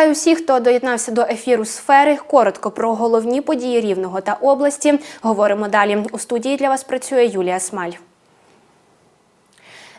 Вітаю всіх, хто доєднався до ефіру сфери. Коротко про головні події рівного та області. Говоримо далі. У студії для вас працює Юлія Смаль.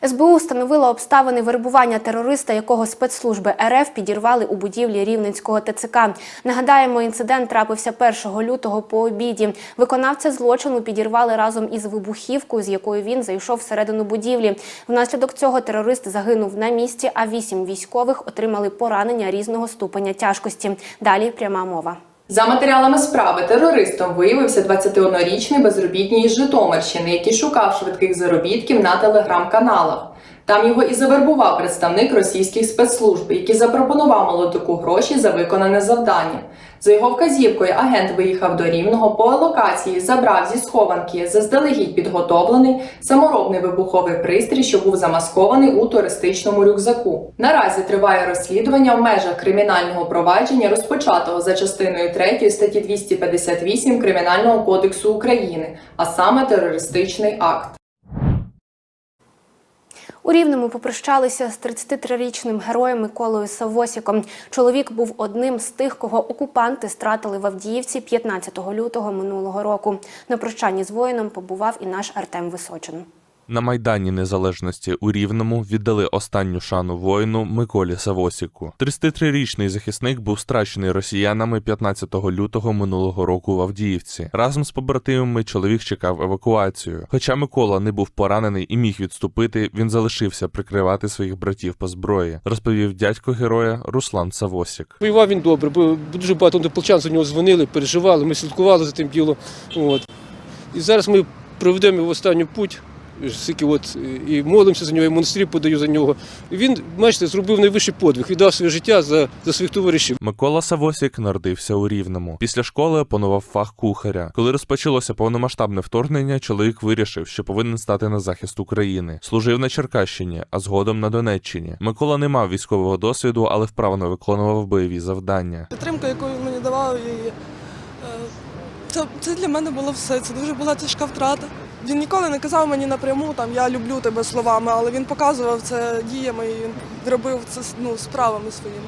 СБУ встановила обставини вербування терориста, якого спецслужби РФ підірвали у будівлі Рівненського ТЦК. Нагадаємо, інцидент трапився 1 лютого по обіді. Виконавця злочину підірвали разом із вибухівкою, з якою він зайшов всередину будівлі. Внаслідок цього терорист загинув на місці, а вісім військових отримали поранення різного ступеня тяжкості. Далі пряма мова. За матеріалами справи терористом виявився 21-річний безробітній із Житомирщини, який шукав швидких заробітків на телеграм-каналах. Там його і завербував представник російських спецслужб, який запропонував молодику гроші за виконане завдання. За його вказівкою агент виїхав до Рівного по локації, забрав зі схованки заздалегідь підготовлений саморобний вибуховий пристрій, що був замаскований у туристичному рюкзаку. Наразі триває розслідування в межах кримінального провадження, розпочатого за частиною 3 статті 258 Кримінального кодексу України, а саме терористичний акт. У Рівному попрощалися з 33-річним героєм Миколою Савосіком. Чоловік був одним з тих, кого окупанти стратили в Авдіївці 15 лютого минулого року. На прощанні з воїном побував і наш Артем Височин. На Майдані Незалежності у Рівному віддали останню шану воїну Миколі Савосіку. 33-річний захисник був страчений росіянами 15 лютого минулого року в Авдіївці. Разом з побратимами чоловік чекав евакуацію. Хоча Микола не був поранений і міг відступити, він залишився прикривати своїх братів по зброї, розповів дядько героя Руслан Савосік. Воював він добре, бо дуже багато однополчан за нього дзвонили, переживали, ми слідкували за тим ділом. От. І зараз ми проведемо в останню путь. Скільки от і молимося за нього, і монастирі подаю за нього. Він, бачите, зробив найвищий подвиг, віддав своє життя за, за своїх товаришів. Микола Савосік народився у Рівному. Після школи опанував фах кухаря. Коли розпочалося повномасштабне вторгнення, чоловік вирішив, що повинен стати на захист України. Служив на Черкащині, а згодом на Донеччині. Микола не мав військового досвіду, але вправно виконував бойові завдання. Підтримка, яку він мені давав, і е, це, це для мене було все. Це дуже була тяжка втрата. Він ніколи не казав мені напряму там я люблю тебе словами, але він показував це діями і він робив це ну, справами своїми.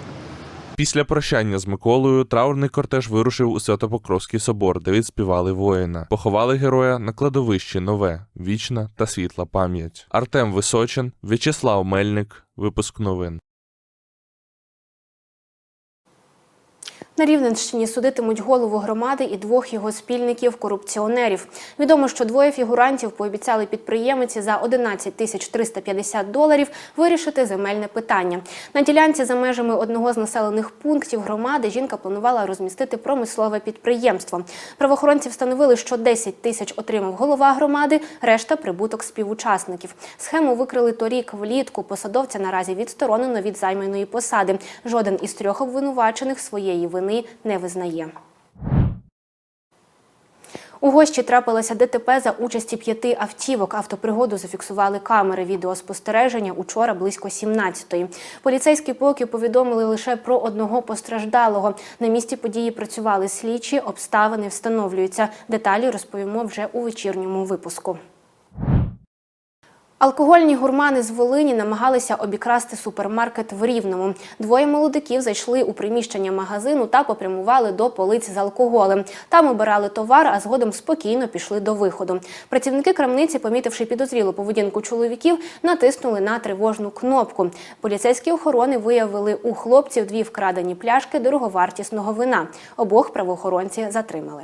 Після прощання з Миколою траурний кортеж вирушив у Святопокровський собор, де відспівали воїна. Поховали героя на кладовищі нове, вічна та світла пам'ять. Артем Височин, В'ячеслав Мельник. Випуск новин. На Рівненщині судитимуть голову громади і двох його спільників-корупціонерів. Відомо, що двоє фігурантів пообіцяли підприємиці за 11 тисяч 350 доларів вирішити земельне питання. На ділянці за межами одного з населених пунктів громади жінка планувала розмістити промислове підприємство. Правоохоронці встановили, що 10 тисяч отримав голова громади, решта прибуток співучасників. Схему викрили торік влітку. Посадовця наразі відсторонено від займаної посади. Жоден із трьох обвинувачених своєї вини не визнає. У Гощі трапилося ДТП за участі п'яти автівок. Автопригоду зафіксували камери відеоспостереження учора близько 17-ї. Поліцейські поки повідомили лише про одного постраждалого. На місці події працювали слідчі, обставини встановлюються. Деталі розповімо вже у вечірньому випуску. Алкогольні гурмани з Волині намагалися обікрасти супермаркет в Рівному. Двоє молодиків зайшли у приміщення магазину та попрямували до полиць з алкоголем. Там обирали товар, а згодом спокійно пішли до виходу. Працівники крамниці, помітивши підозрілу поведінку чоловіків, натиснули на тривожну кнопку. Поліцейські охорони виявили у хлопців дві вкрадені пляшки дороговартісного вина. Обох правоохоронці затримали.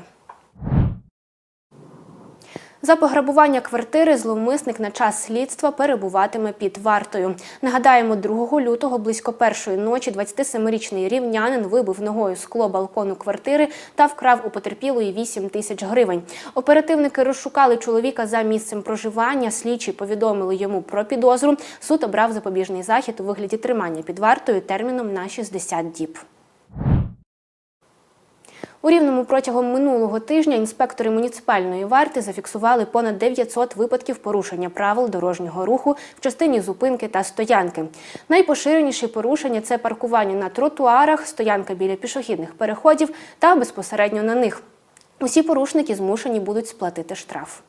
За пограбування квартири зловмисник на час слідства перебуватиме під вартою. Нагадаємо, 2 лютого близько першої ночі 27-річний рівнянин вибив ногою скло балкону квартири та вкрав у потерпілої 8 тисяч гривень. Оперативники розшукали чоловіка за місцем проживання. Слідчі повідомили йому про підозру. Суд обрав запобіжний захід у вигляді тримання під вартою терміном на 60 діб. У Рівному протягом минулого тижня інспектори муніципальної варти зафіксували понад 900 випадків порушення правил дорожнього руху в частині зупинки та стоянки. Найпоширеніші порушення це паркування на тротуарах, стоянка біля пішохідних переходів та безпосередньо на них. Усі порушники змушені будуть сплатити штраф.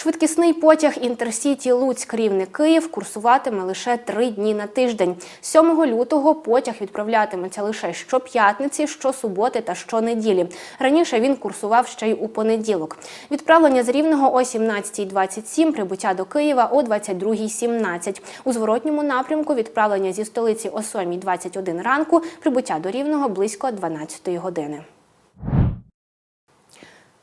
Швидкісний потяг Інтерсіті Луцьк Рівне Київ курсуватиме лише три дні на тиждень. 7 лютого потяг відправлятиметься лише щоп'ятниці, щосуботи та щонеділі. Раніше він курсував ще й у понеділок. Відправлення з Рівного о 17.27, прибуття до Києва о 22.17. У зворотньому напрямку відправлення зі столиці о 7.21 ранку, прибуття до Рівного близько 12 години.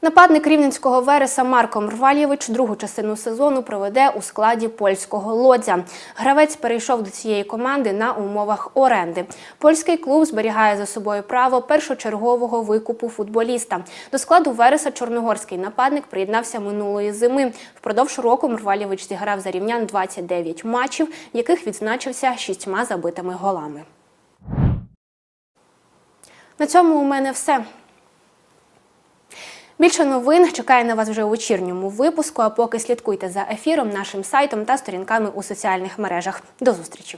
Нападник рівненського вереса Марко Мрвальєвич другу частину сезону проведе у складі польського лодзя. Гравець перейшов до цієї команди на умовах оренди. Польський клуб зберігає за собою право першочергового викупу футболіста. До складу вереса чорногорський нападник приєднався минулої зими. Впродовж року Мрвальєвич зіграв за рівнян 29 матчів, в яких відзначився шістьма забитими голами. На цьому у мене все. Більше новин чекає на вас вже у вечірньому випуску. А поки слідкуйте за ефіром, нашим сайтом та сторінками у соціальних мережах. До зустрічі!